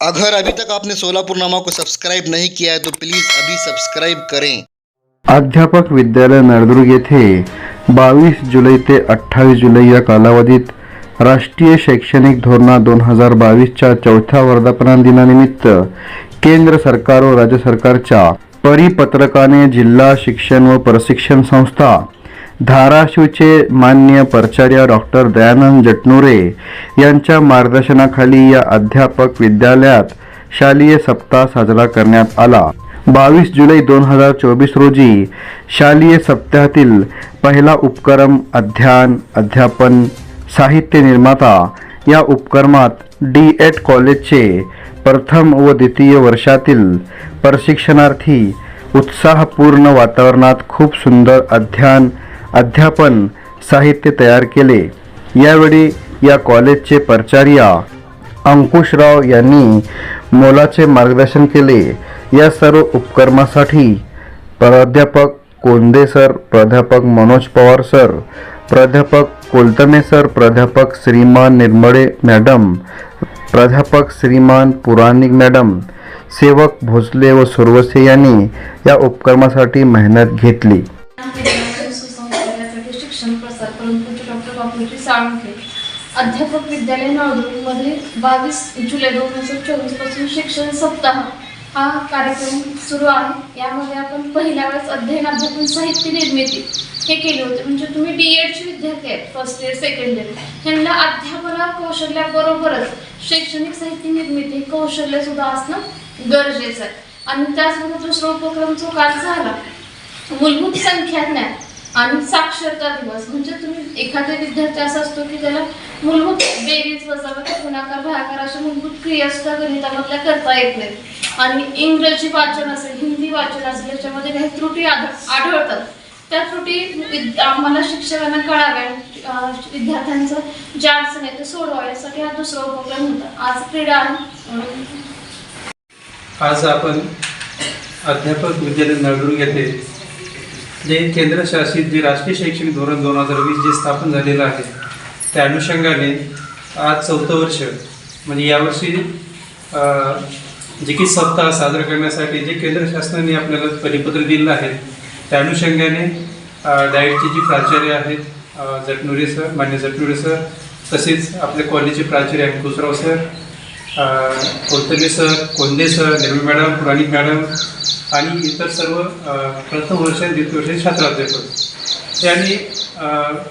अगर अभी तक आपने सोलापुर नामा को सब्सक्राइब नहीं किया है तो प्लीज़ अभी सब्सक्राइब करें। अध्यापक विद्यालय नळदुर्ग येथे बावीस जुलै ते अठ्ठावीस जुलै या कालावधीत राष्ट्रीय शैक्षणिक धोरणा दोन हजार बावीसच्या चौथ्या वर्धापना दिनानिमित्त केंद्र सरकार व राज्य सरकारच्या परिपत्रकाने जिल्हा शिक्षण व प्रशिक्षण संस्था धाराशिवचे मान्य प्राचार्य डॉक्टर दयानंद जटनुरे यांच्या मार्गदर्शनाखाली या अध्यापक विद्यालयात शालेय सप्ताह साजरा करण्यात आला. बावीस जुलै दोन हजार चोवीस रोजी शालेय सप्ताहातील पहिला उपक्रम अध्ययन अध्यापन साहित्य निर्माता या उपक्रमात डी एड कॉलेजचे प्रथम व द्वितीय वर्षातील प्रशिक्षणार्थी उत्साहपूर्ण वातावरणात खूप सुंदर अध्ययन अध्यापन साहित्य तयार केले. यावेळी या कॉलेजचे प्राचार्य अंकुशराव यांनी मोलाचे मार्गदर्शन केले. या सर्व उपक्रमासाठी प्राध्यापक कोंदे सर प्राध्यापक मनोज पवार सर प्राध्यापक कोलतमे सर प्राध्यापक श्रीमान निर्मळे मॅडम प्राध्यापक श्रीमान पुराणिक मॅडम सेवक भोसले व सुरवसे यांनी या उपक्रमासाठी मेहनत घेतली. साळुंखे अध्यापक विद्यालय नळदुर्गमध्ये बावीस जुलै दोन हजार चोवीसपासून शिक्षण सप्ताह हा कार्यक्रम सुरू आहे. यामध्ये आपण पहिल्या वेळेस अध्ययन अध्यापन साहित्य निर्मिती हे केले होते. म्हणजे तुम्ही डी एडचे विद्यार्थी आहेत फर्स्ट इयर सेकंड इयर ह्यांना अध्यापना कौशल्याबरोबरच शैक्षणिक साहित्य निर्मिती कौशल्य सुद्धा असणं गरजेचं आहे. आणि त्याचबरोबर दुसरा उपक्रम जो काल झाला मूलभूत संख्या ज्ञान. आणि साक्षरता दिवस. म्हणजे तुम्ही एखादा विद्यार्थी असा असतो की त्याला मूलभूत बेरीज वजावट गुणाकार भागाकार अशा मूलभूत क्रियासुद्धा गणितामधल्या करता येत नाहीत. आणि इंग्रजी वाचन असेल हिंदी वाचन असेल याच्यामध्ये काही त्रुटी आढळतात. त्या त्रुटी आम्हाला शिक्षकांना कळाव्या. विद्यार्थ्यांचं ज्या अडचण आहे ते सोडवाव्या यासाठी हा दुसरा उपक्रम होता. आज क्रीडा आज आपण अध्यापक विद्यालय नळदुर्ग येथे जे केंद्रशासित जे राष्ट्रीय शैक्षणिक धोरण दोन हजार वीस जे स्थापन झालेलं आहे त्या अनुषंगाने आज चौथं वर्ष म्हणजे यावर्षी जे की सप्ताह साजरा करण्यासाठी जे केंद्र शासनाने आपल्याला परिपत्र दिलेलं आहे त्या अनुषंगाने डायटचे जी प्राचार्य आहेत जटनुरे सर मान्य जटनुरे सर तसेच आपले कॉलेजचे प्राचार्य आहेत गुजराव सर अ, sir Konde sir Nirmal madam Puranik madam आणि इतर सर्व प्रथम वर्ष आणि द्वितीय वर्ष छात्राध्यापक यांनी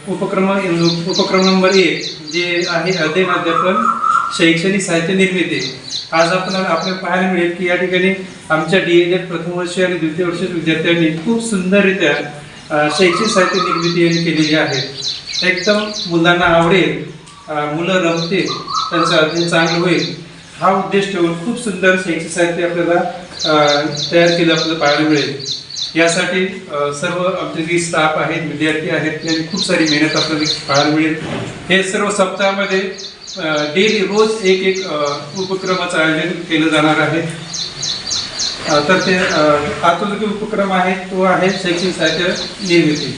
उपक्रम उपक्रम नंबर एक जे आहे अध्ययन अध्यापन शैक्षणिक साहित्य निर्मिती. आज आपण आपल्याला पाहायला मिळेल की या ठिकाणी आमच्या डी एड प्रथम वर्ष आणि द्वितीय वर्ष विद्यार्थ्यांनी खूप सुंदररित्या शैक्षणिक साहित्य निर्मिती यांनी केलेली आहे. एकदम मुलांना आवडेल मुलं रमतील त्यांचं अध्ययन चांगलं होईल. हा उद्देश ठेवून खूप सुंदर शैक्षिक साहित्य आपल्याला तयार केलं आपल्याला पाहायला मिळेल. यासाठी सर्व आमचे जे स्टाफ आहेत विद्यार्थी आहेत त्यांनी खूप सारी मेहनत आपल्याला पाहायला मिळेल. हे सर्व सप्ताहामध्ये डेली रोज एक एक उपक्रमाचं आयोजन केलं जाणार आहे. तर ते अ, जो उपक्रम आहे तो आहे शैक्षणिक साहित्य निर्मिती.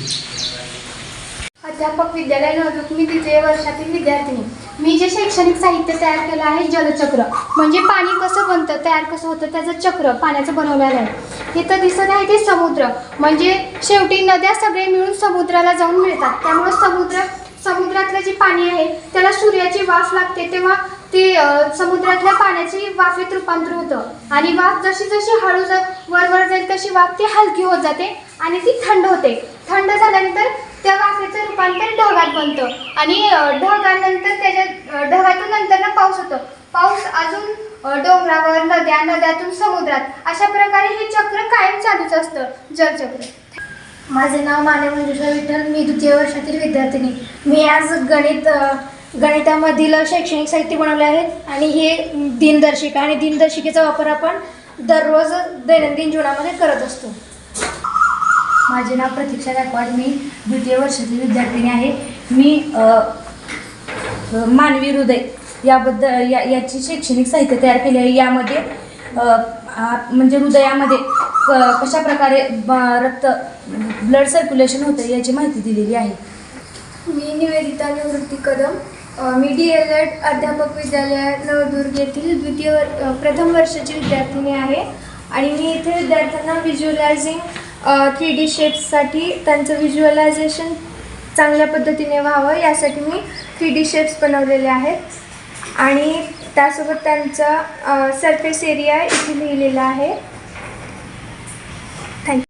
अध्यापक विद्यालय नवदुर्ग मी तिथे वर्षातील विद्यार्थिनी. मी जे शैक्षणिक साहित्य तयार केलं आहे जलचक्र. म्हणजे पाणी कसं बनतं तयार कसं होतं त्याचं चक्र पाण्याचं बनवलेलं आहे. इथं दिसत आहे ते समुद्र. म्हणजे शेवटी नद्या सगळे मिळून समुद्राला जाऊन मिळतात. त्यामुळे समुद्र समुद्रातलं जे पाणी आहे त्याला सूर्याची वाफ लागते तेव्हा ते समुद्रातल्या पाण्याची वाफेत रूपांतर होतं. आणि वाफ जशी जशी हळू वर वर जाईल तशी वाफ ती हलकी होत जाते आणि ती थंड होते. थंड झाल्यानंतर त्या वाफेचं रूपांतर ढगात बनतं. आणि ढगानंतर त्याच्या ढगातून नंतर ना पाऊस होतो. पाऊस अजून डोंगरावर नद्या नद्यातून समुद्रात. अशा प्रकारे हे चक्र कायम चालूच असतं. जलचक्र माझे नाव माने मंजुषा विठ्ठल. मी द्वितीय वर्षातील विद्यार्थिनी. मी आज गणित गणितामधील शैक्षणिक साहित्य बनवले आहेत आणि हे दिनदर्शिका आणि दिनदर्शिकेचा वापर आपण दररोज दैनंदिन जीवनामध्ये करत असतो. माझे नाव प्रतीक्षा गायकवाड. मी द्वितीय वर्षाची विद्यार्थिनी आहे. मी मानवी हृदय याबद्दल या याची शैक्षणिक साहित्य तयार केले आहे. यामध्ये म्हणजे हृदयामध्ये क कशा प्रकारे रक्त ब्लड सर्क्युलेशन होतं याची माहिती दिलेली आहे. मी निवेदिता निवृत्ती कदम. मी डी एल एड अध्यापक विद्यालयात नवदुर्ग येथील द्वितीय वर प्रथम वर्षाची विद्यार्थिनी आहे. आणि मी इथे विद्यार्थ्यांना व्हिज्युअलायझिंग थ्री डी शेप्ससाठी त्यांचं व्हिज्युअलायझेशन चांगल्या पद्धतीने व्हावं यासाठी मी थ्री डी शेप्स बनवलेले आहेत. आणि त्यासोबत त्यांचा सरफेस एरिया इथे लिहिलेला आहे. थँक्यू